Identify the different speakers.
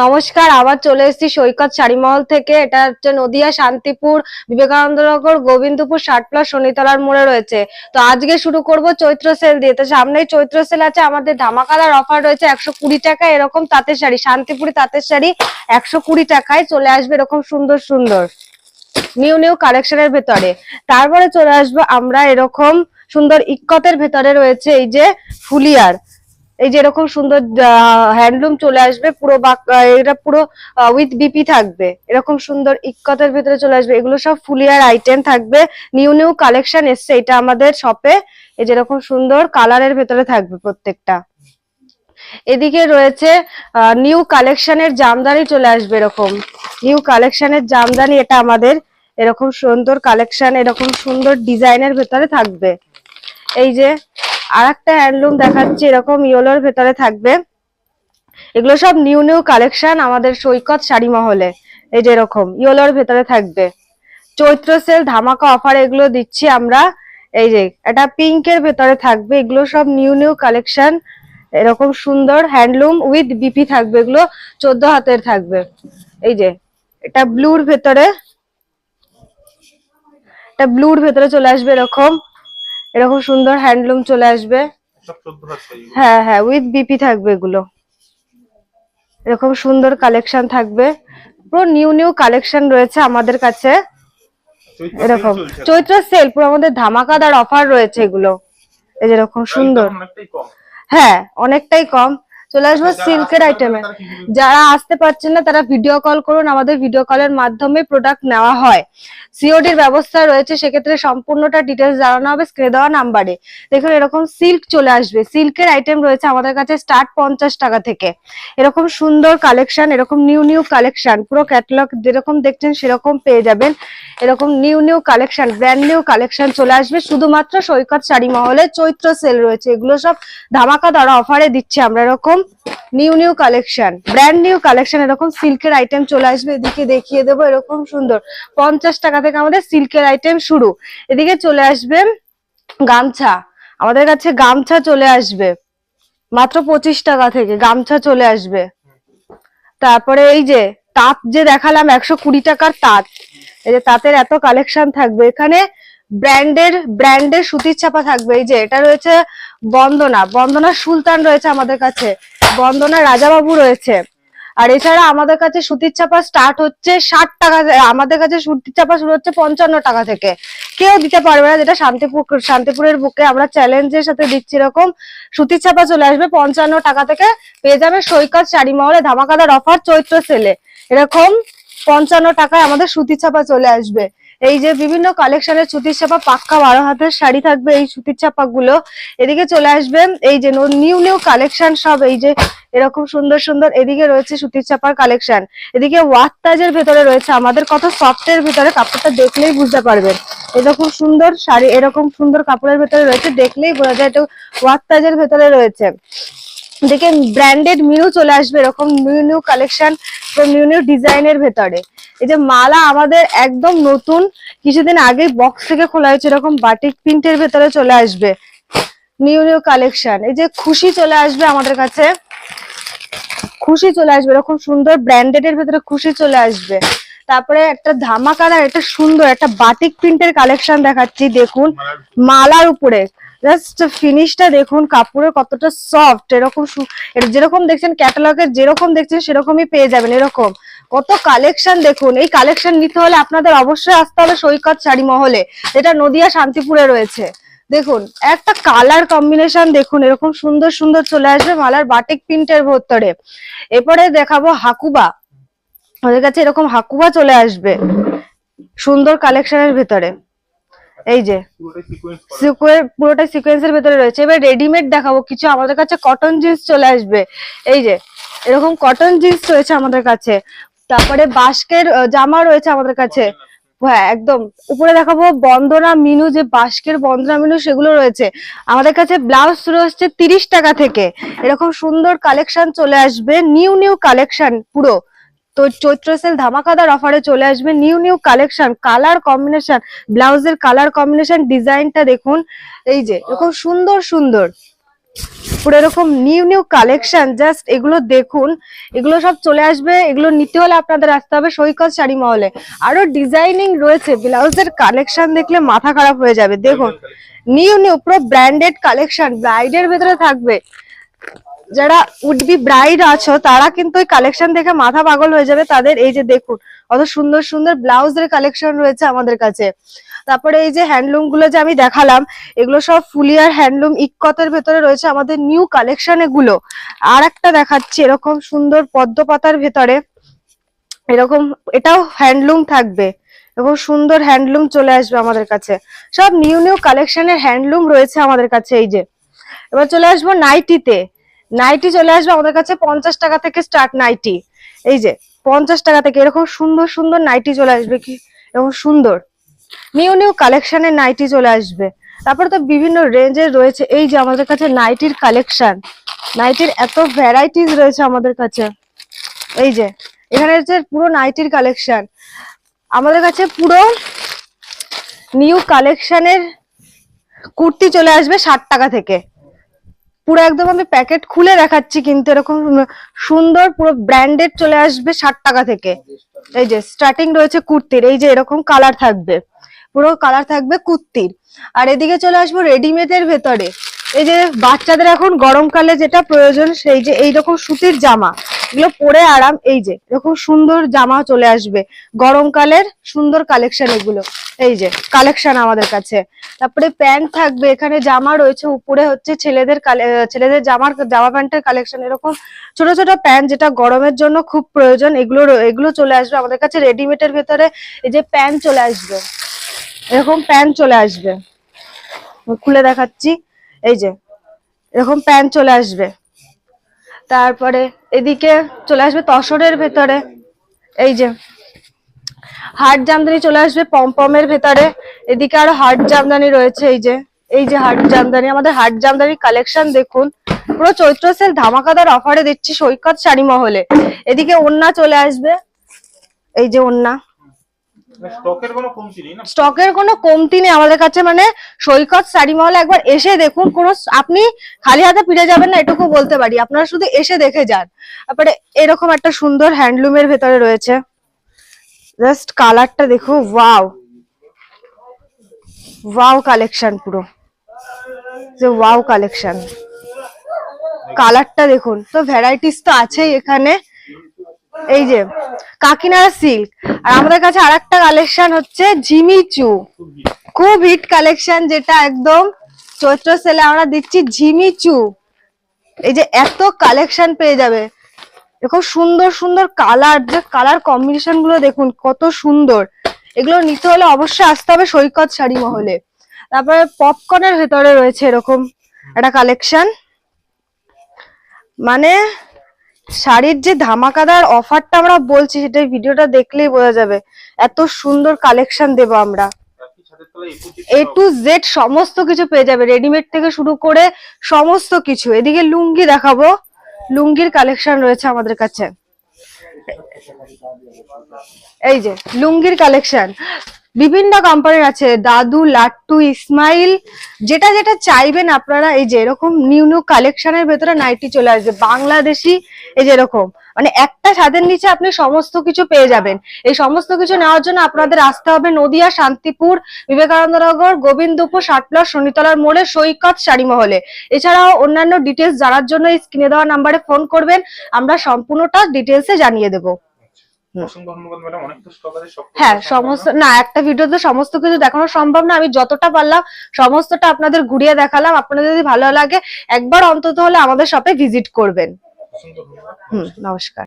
Speaker 1: নমস্কার, আবার চলে এসেছি সৈকত শাড়িমহল থেকে। এটা হচ্ছে নদিয়া, শান্তিপুর, বিবেকানন্দনগর, গোবিন্দপুর, ষাট প্লাস শনিতলার মোড়ে রয়েছে। তো আজকে শুরু করব চৈত্র সেল দিয়ে। তো সামনেই চৈত্র সেল আছে, আমাদের ধামাকাদার অফার রয়েছে একশো কুড়ি টাকা, এরকম তাঁতের শাড়ি। শান্তিপুরি তাঁতের শাড়ি একশো কুড়ি টাকায় চলে আসবে এরকম সুন্দর সুন্দর, নিউ নিউ কালেকশনের ভেতরে। তারপরে চলে আসব আমরা এরকম সুন্দর ইক্কতের ভেতরে রয়েছে এই যে ফুলিয়ার। এই যে এরকম সুন্দর হ্যান্ডলুম চলে আসবে, পুরো এটা পুরো উইথ বিপি থাকবে। এরকম সুন্দর ইক্কতের ভেতরে চলে আসবে। এগুলো সব ফুলিয়ার আইটেম থাকবে। নিউ নিউ কালেকশন এসছে। এটা আমাদের শপে এই যে এরকম সুন্দর কালারের ভেতরে থাকবে প্রত্যেকটা। এদিকে রয়েছে নিউ কালেকশনের জামদানি চলে আসবে এরকম। নিউ কালেকশনের জামদানি এটা আমাদের এরকম সুন্দর কালেকশন এরকম সুন্দর ডিজাইনের ভেতরে থাকবে। এই যে আর একটা হ্যান্ডলুম দেখাচ্ছি, এরকম ইয়েলোর ভেতরে থাকবে। এগুলো সব নিউ নিউ কালেকশন আমাদের সৈকত শাড়ি মহলে এই যে এরকম, ইয়েলোর ভেতরে থাকবে। চৈত্র সেল ধামাকা অফার এগুলো দিচ্ছি আমরা। এই যে, এটা পিঙ্কের ভেতরে থাকবে। এগুলো সব নিউ নিউ কালেকশন এরকম সুন্দর হ্যান্ডলুম উইথ বিপি থাকবে এগুলো, চোদ্দ হাতের থাকবে। এই যে, এটা ব্লুর ভেতরে। এটা ব্লুর ভেতরে চলে আসবে এরকম। এরকম সুন্দর হ্যান্ডলুম চলে আসবে। হ্যাঁ হ্যাঁ উইথ বিপি থাকবে এগুলো। এরকম সুন্দর কালেকশন থাকবে। পুরো নিউ নিউ কালেকশন রয়েছে আমাদের কাছে। এরকম। চৈত্র সেল পুরো আমাদের ধামাকাদার অফার রয়েছে এগুলো। এই যে এরকম সুন্দর। হ্যাঁ অনেকটাই কম। চলে আসব সিল্কের আইটেমে যারা আসতে পারছেন না তারা ভিডিও কল করুন। আমাদের ভিডিও কলের মাধ্যমে প্রোডাক্ট নেওয়া হয়। সিওডির ব্যবস্থা রয়েছে সেক্ষেত্রে সম্পূর্ণটা ডিটেলস জানানো হবে স্ক্রিনে দেওয়া নাম্বারে দেখুন এরকম সিল্ক চলে আসবে। সিল্কের আইটেম রয়েছে আমাদের কাছে স্টার্ট পঞ্চাশ টাকা থেকে। এরকম সুন্দর কালেকশন এরকম নিউ নিউ কালেকশন পুরো ক্যাটালগ যেরকম দেখছেন সেরকম পেয়ে যাবেন। এরকম new new collection brand new collection চলে আসবে। শুধুমাত্র সৈকত শাড়ি মহলে চৈত্র সেল রয়েছে। এগুলো সব ধামাকা দ্বারা অফারে দিচ্ছে আমরা এরকম। New new collection brand new collection এরকম সিল্কের আইটেম চলে আসবে, এদিকে দেখিয়ে দেবো, এরকম সুন্দর। পঞ্চাশ টাকা থেকে আমাদের সিল্কের আইটেম শুরু। এদিকে চলে আসবে গামছা। আমাদের কাছে গামছা চলে আসবে। মাত্র পঁচিশ টাকা থেকে গামছা চলে আসবে। তারপরে এই যে তাঁত যে দেখালাম, একশো কুড়ি টাকার তাঁত। এই যে তাঁতের এত কালেকশন থাকবে। এখানে ব্র্যান্ডের ব্র্যান্ডের সুতির ছাপা থাকবে। এই যে এটা রয়েছে বন্দনা। বন্দনা সুলতান রয়েছে আমাদের কাছে। বন্দনা রাজাবাবু রয়েছে। আর এছাড়া আমাদের কাছে সুতির ছাপা স্টার্ট হচ্ছে ষাট টাকা আমাদের কাছে সুতির ছাপা শুরু হচ্ছে পঞ্চান্ন টাকা থেকে। কেউ দিতে পারবে না, যেটা শান্তিপুর, শান্তিপুরের বুকে আমরা চ্যালেঞ্জের সাথে দিচ্ছি এরকম। সুতির ছাপা চলে আসবে পঞ্চান্ন টাকা থেকে। পেয়ে যাবে সৈকত শাড়ি মহলে ধামাকাদার অফার চৈত্র সেলে এরকম পঞ্চান্ন টাকায় আমাদের সুতির ছাপা চলে আসবে। এই যে বিভিন্ন কালেকশনের সুতির ছাপা, পাক্কা বারো হাতের শাড়ি থাকবে এই সুতির ছাপা গুলো এদিকে চলে আসবে এই যে নিউ নিউ কালেকশন সব, এই যে এরকম সুন্দর সুন্দর এদিকে রয়েছে সুতির চাপার কালেকশন। এদিকে ওয়াত্তাজের ভেতরে রয়েছে, আমাদের কত সফটের ভিতরে, কাপড়টা দেখলেই বুঝতে পারবেন। এরকম সুন্দর শাড়ি, এরকম সুন্দর কাপড়ের ভেতরে রয়েছে, দেখলেই বোঝা যায়, এটা ওয়াত্তাজের ভেতরে রয়েছে। দেখে ব্র্যান্ডেড মিউ চলে আসবে, এরকম new new collection, new new ডিজাইনের ভেতরে। এই যে মালা আমাদের একদম নতুন, কিছুদিন আগে বক্স থেকে খোলা হয়েছে, এরকম বাটিক প্রিন্টের ভেতরে চলে আসবে। নিউ নিউ কালেকশন এই যে খুশি চলে আসবে আমাদের কাছে। খুশি চলে আসবে, এরকম সুন্দর ব্র্যান্ডেড এর ভেতরে খুশি চলে আসবে। তারপরে একটা ধামাকাদার একটা সুন্দর, একটা বাটিক প্রিন্টের কালেকশন দেখাচ্ছি, দেখুন। মালার উপরে। জাস্ট ফিনিশটা দেখুন কাপড়ের কতটা সফট এরকম যেরকম দেখছেন ক্যাটালগের যেরকম দেখছেন, সেরকমই পেয়ে যাবেন, এরকম। কত কালেকশন দেখুন। এই কালেকশন নিতে হলে আপনাদের অবশ্যই আসতে হবে সৈকত শাড়ি মহলে, যেটা নদিয়া শান্তিপুরে রয়েছে। দেখুন, একটা কালার কম্বিনেশন দেখুন, এরকম সুন্দর সুন্দর চলে আসবে মালার বাটিক প্রিন্টের ভেতরে। এরপরে দেখাবো হাকুবা। ওদের কাছে এরকম হাকুবা চলে আসবে সুন্দর কালেকশনের ভেতরে। এই যে
Speaker 2: করা
Speaker 1: সিকোয়েন্সের ভেতরে রয়েছে। এবার রেডিমেড দেখাবো, কিছু আমাদের কাছে কটন জিন্স চলে আসবে। এই যে, এরকম কটন জিন্স রয়েছে আমাদের কাছে। তারপরে বাস্কের জামা রয়েছে আমাদের কাছে। হ্যাঁ একদম। উপরে দেখাবো বন্দনা মিনু, যে বাস্কের বন্দনা মিনু, সেগুলো রয়েছে। আমাদের কাছে ব্লাউজ রয়েছে তিরিশ টাকা থেকে। এরকম সুন্দর কালেকশন চলে আসবে। নিউ নিউ কালেকশন পুরো। তো চৈত্র সেল ধামাকাদার অফারে চলে আসবে। New new collection, colour combination, ব্লাউজের কালার কম্বিনেশন, ডিজাইনটা দেখুন। এই যে, এরকম সুন্দর সুন্দর। পুরো এরকম নিউ নিউ কালেকশন জাস্ট এগুলো দেখুন। এগুলো সব চলে আসবে, এগুলো নিতে হলে আপনাদের আসতে হবে সৈকত শাড়ি মহলে। আরও ডিজাইনিং রয়েছে, ব্লাউজের কালেকশন দেখলে মাথা খারাপ হয়ে যাবে। দেখুন, নিউ নিউ, পুরো ব্র্যান্ডেড কালেকশন ব্রাইডের ভেতরে থাকবে। যারা উড বি ব্রাইড আছো, তারা কিন্তু ওই কালেকশন দেখে মাথা পাগল হয়ে যাবে তাদের। এই যে দেখুন অত সুন্দর সুন্দর ব্লাউজের কালেকশন রয়েছে আমাদের কাছে। তারপরে এই যে হ্যান্ডলুমগুলো যে আমি দেখালাম, এগুলো সব ফুলিয়ার হ্যান্ডলুম ইকতের ভেতরে রয়েছে আমাদের নিউ কালেকশন এগুলো। আর একটা দেখাচ্ছি, এরকম সুন্দর পদ্ম পাতার ভেতরে। এরকম, এটাও হ্যান্ডলুম থাকবে। এবং সুন্দর হ্যান্ডলুম চলে আসবে আমাদের কাছে। সব নিউ নিউ কালেকশনের হ্যান্ডলুম রয়েছে আমাদের কাছে এই যে। এবার চলে আসব নাইটিতে নাইটি চলে আসবে, আমাদের কাছে পঞ্চাশ টাকা থেকে স্টার্ট নাইটি এই যে, পঞ্চাশ টাকা থেকে, এরকম সুন্দর সুন্দর নাইটি চলে আসবে কি? এরকম সুন্দর। নিউ নিউ কালেকশনের নাইটি চলে আসবে। তারপরে তো বিভিন্ন রেঞ্জের রয়েছে। এই যে, আমাদের কাছে নাইটির কালেকশন নাইটির এত ভ্যারাইটিস রয়েছে আমাদের কাছে। এই যে, এখানে হচ্ছে পুরো নাইটির কালেকশন আমাদের কাছে পুরো নিউ কালেকশনের কুর্তি চলে আসবে ষাট টাকা থেকে। পুরো একদম আমি প্যাকেট খুলে দেখাচ্ছি কিন্তু এরকম সুন্দর পুরো ব্র্যান্ডেড চলে আসবে ষাট টাকা থেকে। এই যে স্টার্টিং রয়েছে কুর্তির, এই যে এরকম কালার থাকবে। পুরো কালার থাকবে কুর্তির। আর এদিকে চলে আসব রেডিমেড এর ভেতরে। এই যে বাচ্চাদের এখন গরমকালে যেটা প্রয়োজন, সেই যে এইরকম সুতির জামা। এগুলো পরে আরাম, এই যে এরকম সুন্দর জামা চলে আসবে। গরমকালের সুন্দর কালেকশন এগুলো। এই যে কালেকশন আমাদের কাছে। তারপরে প্যান্ট থাকবে, এখানে জামা রয়েছে, উপরে হচ্ছে ছেলেদের ছেলেদের জামার, জামা প্যান্টের কালেকশন এরকম ছোট ছোট প্যান্ট যেটা গরমের জন্য খুব প্রয়োজন, এগুলো এগুলো চলে আসবে আমাদের কাছে রেডিমেডের ভেতরে। এই যে প্যান্ট চলে আসবে। এরকম প্যান্ট চলে আসবে। খুলে দেখাচ্ছি। এই যে, এরকম প্যান্ট চলে আসবে। তারপরে এদিকে চলে আসবে তসরের ভেতরে। এই যে হার্ড জামদানি চলে আসবে পমপমের ভেতরে। এদিকে আরও হার্ড জামদানি রয়েছে, এই যে এই যে হার্ড জামদানি, আমাদের হার্ড জামদানির কালেকশন দেখুন। পুরো চৈত্র সেল ধামাকাদার অফারে দিচ্ছি সৈকত শাড়ি মহলে। এদিকে ওন্না চলে আসবে, এই যে ওন্না।
Speaker 2: স্টকের কোনো কমতি নেই
Speaker 1: আমাদের কাছে মানে সৈকত শাড়ি মহলে একবার এসে দেখুন, কোনো আপনি খালি হাতে ফিরে যাবেন না, এটুকু বলতে পারি। আপনারা শুধু এসে দেখে যান। তারপরে এরকম একটা সুন্দর হ্যান্ডলুমের ভেতরে রয়েছে। জাস্ট কালারটা দেখো ওয়াও। ওয়াও কালেকশন পুরো। যে ওয়াও কালেকশন। কালারটা দেখুন, তো ভ্যারাইটিস তো আছেই এখানে। এই যে, কাকিনাড়া সিল্ক আর আমাদের কাছে আর একটা কালেকশন হচ্ছে ঝিমিচু খুব হিট কালেকশন যেটা একদম চৈত্র সেলে আমরা দিচ্ছি ঝিমিচু এই যে এত কালেকশন পেয়ে যাবে। দেখো সুন্দর সুন্দর কালার যে কালার কম্বিনেশনগুলো দেখুন, কত সুন্দর। এগুলো নিতে হলে অবশ্যই আসতে হবে সৈকত শাড়ি মহলে। তারপরে পপকর্নের ভেতরে রয়েছে এরকম একটা কালেকশন মানে শাড়ির যে ধামাকাদার অফারটা আমরা বলছি সেটা ভিডিওটা দেখলেই বোঝা যাবে। এত সুন্দর কালেকশন দেবো আমরা।
Speaker 2: এ
Speaker 1: টু জেড সমস্ত কিছু পেয়ে যাবে। রেডিমেড থেকে শুরু করে সমস্ত কিছু। এদিকে লুঙ্গি দেখাবো। লুঙ্গির কালেকশন রয়েছে আমাদের কাছে। এই যে, লুঙ্গির কালেকশন বিভিন্ন কোম্পানির আছে, দাদু, লাট্টু, ইসমাইল, যেটা যেটা চাইবেন আপনারা, এই যে এরকম নিউ নিউ কালেকশনের ভেতরে নাইটি চলে আসবে, বাংলাদেশি, এই যে এরকম। মানে একটা ছাদের নিচে আপনি সমস্ত কিছু পেয়ে যাবেন। এই সমস্ত কিছু নেওয়ার জন্য আপনাদের আসতে হবে নদিয়া, শান্তিপুর, বিবেকানন্দনগর, গোবিন্দপুর ষাটপ্লাস শনিতলার মোড়ে, সৈকত শাড়ি মহলে এছাড়াও অন্যান্য ডিটেলস জানার জন্য এই স্ক্রিনে দেওয়া নাম্বারে ফোন করবেন, আমরা সম্পূর্ণটা ডিটেলসে জানিয়ে দেবো। হ্যাঁ। সমস্ত না। একটা ভিডিওতে সমস্ত কিছু দেখানো সম্ভব না। আমি যতটা পারলাম সমস্তটা আপনাদের ঘুরিয়ে দেখালাম। আপনাদের যদি ভালো লাগে একবার অন্তত হলে আমাদের শপে ভিজিট করবেন। হুম নমস্কার।